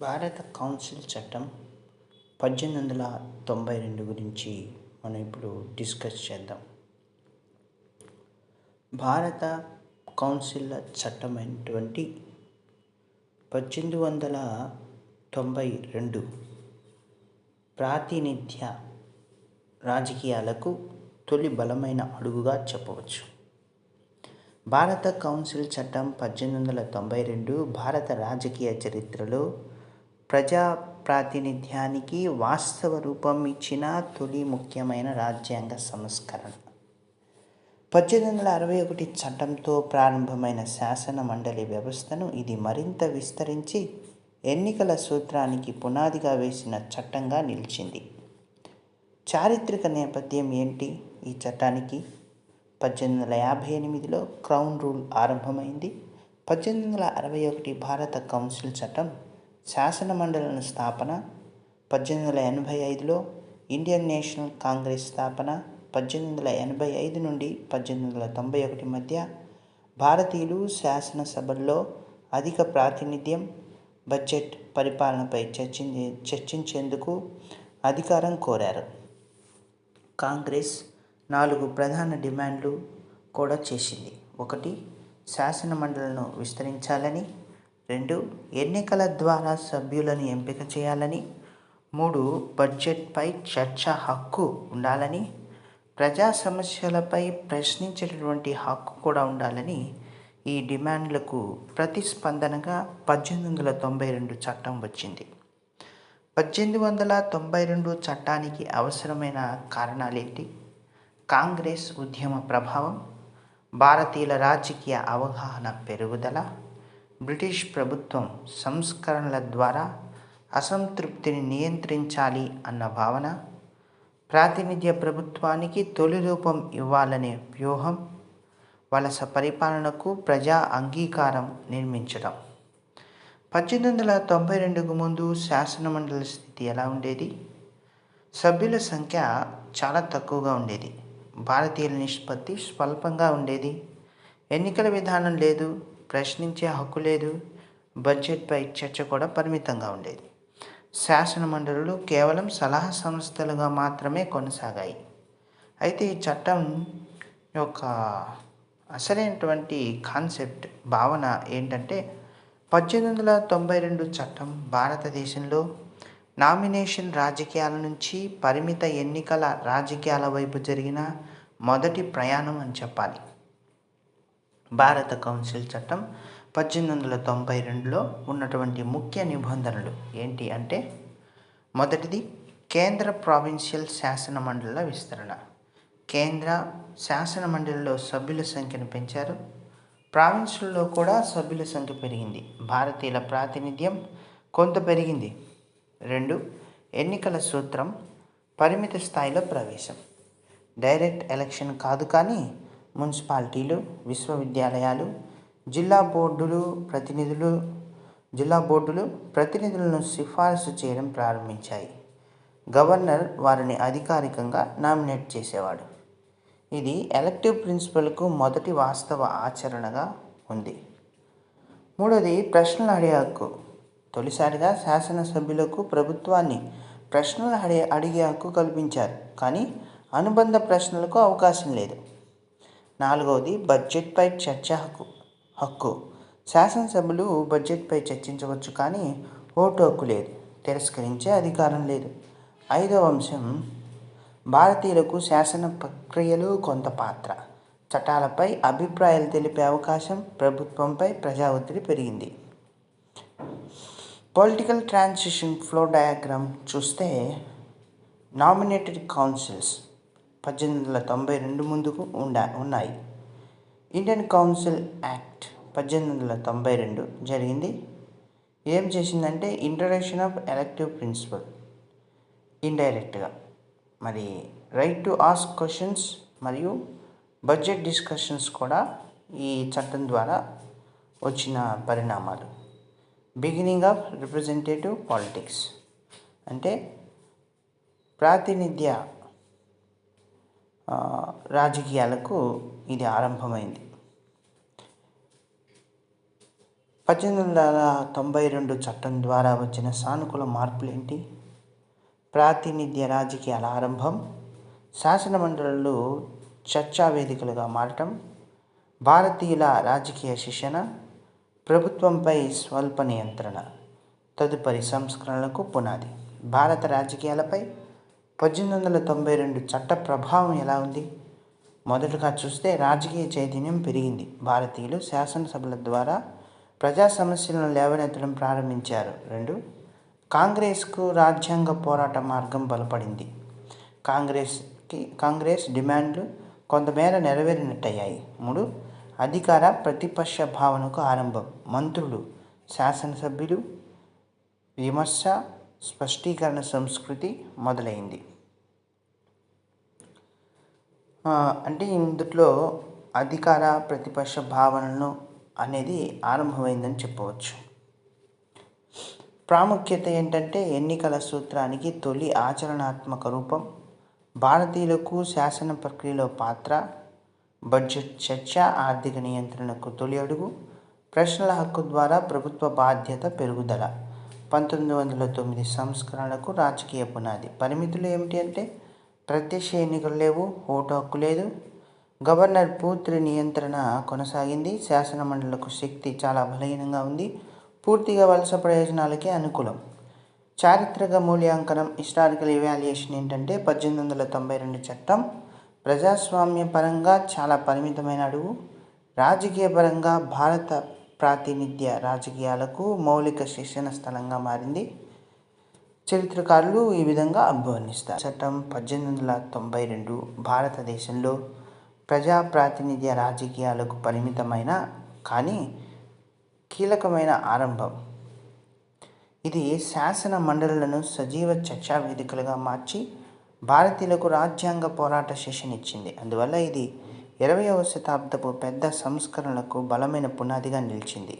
భారత కౌన్సిల్ చట్టం పద్దెనిమిది వందల తొంభై రెండు గురించి మనం ఇప్పుడు డిస్కస్ చేద్దాం. భారత కౌన్సిల్ చట్టమైనటువంటి పద్దెనిమిది వందల తొంభై రెండు ప్రాతినిధ్య రాజకీయాలకు తొలి బలమైన అడుగుగా చెప్పవచ్చు. భారత కౌన్సిల్ చట్టం పద్దెనిమిది వందల తొంభై రెండు భారత రాజకీయ చరిత్రలో ప్రజా ప్రాతినిధ్యానికి వాస్తవ రూపం ఇచ్చిన తొలి ముఖ్యమైన రాజ్యాంగ సంస్కరణ. పద్దెనిమిది వందల అరవై ఒకటి చట్టంతో ప్రారంభమైన శాసన మండలి వ్యవస్థను ఇది మరింత విస్తరించి ఎన్నికల సూత్రానికి పునాదిగా వేసిన చట్టంగా నిలిచింది. చారిత్రక నేపథ్యం ఏంటి ఈ చట్టానికి? పద్దెనిమిది వందల యాభై ఎనిమిదిలో క్రౌన్ రూల్ ఆరంభమైంది. పద్దెనిమిది వందల అరవై ఒకటి భారత కౌన్సిల్ చట్టం శాసన మండలిన స్థాపన పద్దెనిమిది వందల ఎనభై ఐదులో ఇండియన్ నేషనల్ కాంగ్రెస్ స్థాపన పద్దెనిమిది వందల ఎనభై ఐదు నుండి పద్దెనిమిది వందల తొంభై ఒకటి మధ్య భారతీయులు శాసనసభల్లో అధిక ప్రాతినిధ్యం బడ్జెట్ పరిపాలనపై చర్చించే చర్చించేందుకు అధికారం కోరారు. కాంగ్రెస్ నాలుగు ప్రధాన డిమాండ్లు కూడా చేసింది. ఒకటి శాసన మండలను విస్తరించాలని రెండు ఎన్నికల ద్వారా సభ్యులను ఎంపిక చేయాలని. మూడు బడ్జెట్పై చర్చ హక్కు ఉండాలని. ప్రజా సమస్యలపై ప్రశ్నించేటటువంటి హక్కు కూడా ఉండాలని ఈ డిమాండ్లకు ప్రతిస్పందనగా పద్దెనిమిది వందల తొంభై రెండు చట్టం వచ్చింది. పద్దెనిమిది వందల తొంభై రెండు చట్టానికి అవసరమైన కారణాలేంటి? కాంగ్రెస్ ఉద్యమ ప్రభావం భారతీయుల రాజకీయ అవగాహన పెరుగుదల బ్రిటిష్ ప్రభుత్వం సంస్కరణల ద్వారా అసంతృప్తిని నియంత్రించాలి అన్న భావన ప్రాతినిధ్య ప్రభుత్వానికి తొలి రూపం ఇవ్వాలనే వ్యూహం వలస పరిపాలనకు ప్రజా అంగీకారం నిర్మించడం. పద్దెనిమిది వందల తొంభై రెండుకు ముందు శాసనమండలి స్థితి ఎలా ఉండేది? సభ్యుల సంఖ్య చాలా తక్కువగా ఉండేది. భారతీయుల నిష్పత్తి స్వల్పంగా ఉండేది. ఎన్నికల విధానం లేదు. ప్రశ్నించే హక్కు లేదు. బడ్జెట్పై చర్చ కూడా పరిమితంగా ఉండేది. శాసన మండలులు కేవలం సలహా సంస్థలుగా మాత్రమే కొనసాగాయి. అయితే ఈ చట్టం యొక్క అసలైనటువంటి కాన్సెప్ట్ భావన ఏంటంటే పద్దెనిమిది వందల తొంభై రెండు చట్టం భారతదేశంలో నామినేషన్ రాజకీయాల నుంచి పరిమిత ఎన్నికల రాజకీయాల వైపు జరిగిన మొదటి ప్రయాణం అని చెప్పాలి. భారత కౌన్సిల్ చట్టం పద్దెనిమిది వందల తొంభై రెండులో ఉన్నటువంటి ముఖ్య నిబంధనలు ఏంటి అంటే మొదటిది కేంద్ర ప్రావిన్షియల్ శాసన మండల విస్తరణ. కేంద్ర శాసన మండలిలో సభ్యుల సంఖ్యను పెంచారు. ప్రావిన్సుల్లో కూడా సభ్యుల సంఖ్య పెరిగింది. భారతీయుల ప్రాతినిధ్యం కొంత పెరిగింది. రెండు ఎన్నికల సూత్రం పరిమిత స్థాయిలో ప్రవేశం. డైరెక్ట్ ఎలక్షన్ కాదు కానీ మున్సిపాలిటీలు విశ్వవిద్యాలయాలు జిల్లా బోర్డులు ప్రతినిధులు జిల్లా బోర్డులు ప్రతినిధులను సిఫారసు చేయడం ప్రారంభించాయి. గవర్నర్ వారిని అధికారికంగా నామినేట్ చేసేవాడు. ఇది ఎలక్టివ్ ప్రిన్సిపల్కు మొదటి వాస్తవ ఆచరణగా ఉంది. మూడోది ప్రశ్నలు అడిగే హక్కు. తొలిసారిగా శాసనసభ్యులకు ప్రభుత్వాన్ని ప్రశ్నలు అడిగే అడిగే హక్కు కల్పించారు. కానీ అనుబంధ ప్రశ్నలకు అవకాశం లేదు. నాలుగవది బడ్జెట్పై చర్చ హక్కు. హక్కు. శాసనసభ్యులు బడ్జెట్పై చర్చించవచ్చు కానీ ఓటు హక్కు లేదు. తిరస్కరించే అధికారం లేదు. ఐదవ అంశం. భారతీయులకు శాసన ప్రక్రియలో కొంత పాత్ర. చట్టాలపై అభిప్రాయాలు తెలిపే అవకాశం ప్రభుత్వంపై ప్రజా ఒత్తిడి పెరిగింది. పొలిటికల్ ట్రాన్సిషన్ ఫ్లో డయాగ్రామ్ చూస్తే నామినేటెడ్ కౌన్సిల్స్ పద్దెనిమిది వందల తొంభై రెండు ముందుకు ఉండా ఉన్నాయి. ఇండియన్ కౌన్సిల్ యాక్ట్ పద్దెనిమిది వందల తొంభై రెండు జరిగింది. ఏం చేసిందంటే ఇంట్రడక్షన్ ఆఫ్ ఎలక్టివ్ ప్రిన్సిపల్ ఇండైరెక్ట్గా. మరి రైట్ టు ఆస్క్ క్వశ్చన్స్ మరియు బడ్జెట్ డిస్కషన్స్ కూడా ఈ చట్టం ద్వారా వచ్చిన పరిణామాలు. బిగినింగ్ ఆఫ్ రిప్రజెంటేటివ్ పాలిటిక్స్ అంటే ప్రాతినిధ్య రాజకీయాలకు ఇది ఆరంభమైంది. పద్దెనిమిది వందల తొంభై రెండు చట్టం ద్వారా వచ్చిన సానుకూల మార్పులు ఏంటి ప్రాతినిధ్య రాజకీయాల ఆరంభం శాసనమండళ్ళు చర్చా వేదికలుగా మారటం భారతీయుల రాజకీయ శిక్షణ ప్రభుత్వంపై స్వల్ప నియంత్రణ తదుపరి సంస్కరణలకు పునాది. భారత రాజకీయాలపై పద్దెనిమిది వందల తొంభై రెండు చట్ట ప్రభావం ఎలా ఉంది? మొదటగా చూస్తే రాజకీయ చైతన్యం పెరిగింది. భారతీయులు శాసనసభల ద్వారా ప్రజా సమస్యలను లేవనెత్తడం ప్రారంభించారు. రెండు కాంగ్రెస్కు రాజ్యాంగ పోరాట మార్గం బలపడింది. కాంగ్రెస్కి కాంగ్రెస్ డిమాండ్లు కొంతమేర నెరవేరినట్టయ్యాయి. మూడు అధికార ప్రతిపక్ష భావనకు ఆరంభం. మంత్రులు శాసనసభ్యులు విమర్శ స్పష్టీకరణ సంస్కృతి మొదలైంది. అంటే ఇందులో అధికార ప్రతిపక్ష భావనను అనేది ఆరంభమైందని చెప్పవచ్చు. ప్రాముఖ్యత ఏంటంటే ఎన్నికల సూత్రానికి తొలి ఆచరణాత్మక రూపం భారతీయులకు శాసన ప్రక్రియలో పాత్ర బడ్జెట్ చర్చ ఆర్థిక నియంత్రణకు తొలి అడుగు ప్రశ్నల హక్కు ద్వారా ప్రభుత్వ బాధ్యత పెరుగుదల. పంతొమ్మిది వందల తొమ్మిది సంస్కరణలకు రాజకీయ పునాది. పరిమితులు ఏమిటి అంటే ప్రత్యక్ష ఎన్నికలు లేవు ఓటు హక్కు లేదు. గవర్నర్ పూర్తి నియంత్రణ కొనసాగింది. శాసన మండలకు శక్తి చాలా బలహీనంగా ఉంది. పూర్తిగా వలస ప్రయోజనాలకే అనుకూలం. చారిత్రక మూల్యాంకనం హిస్టారికల్ ఇవాల్యుయేషన్ ఏంటంటే పద్దెనిమిది వందల తొంభై రెండు చట్టం. ప్రజాస్వామ్య పరంగా చాలా పరిమితమైన అడుగు. రాజకీయ పరంగా భారత ప్రాతినిధ్య రాజకీయాలకు మౌలిక శిక్షణ స్థలంగా మారింది. చరిత్రకారులు ఈ విధంగా అభివర్ణిస్తారు. చట్టం పద్దెనిమిది వందల తొంభై రెండు భారతదేశంలో ప్రజా ప్రాతినిధ్య రాజకీయాలకు పరిమితమైన కానీ కీలకమైన ఆరంభం. ఇది శాసన మండలులను సజీవ చర్చా వేదికలుగా మార్చి భారతీయులకు రాజ్యాంగ పోరాట శిక్షణ ఇచ్చింది అందువల్ల ఇది ఇరవయవ శతాబ్దపు పెద్ద సంస్కరణలకు బలమైన పునాదిగా నిలిచింది.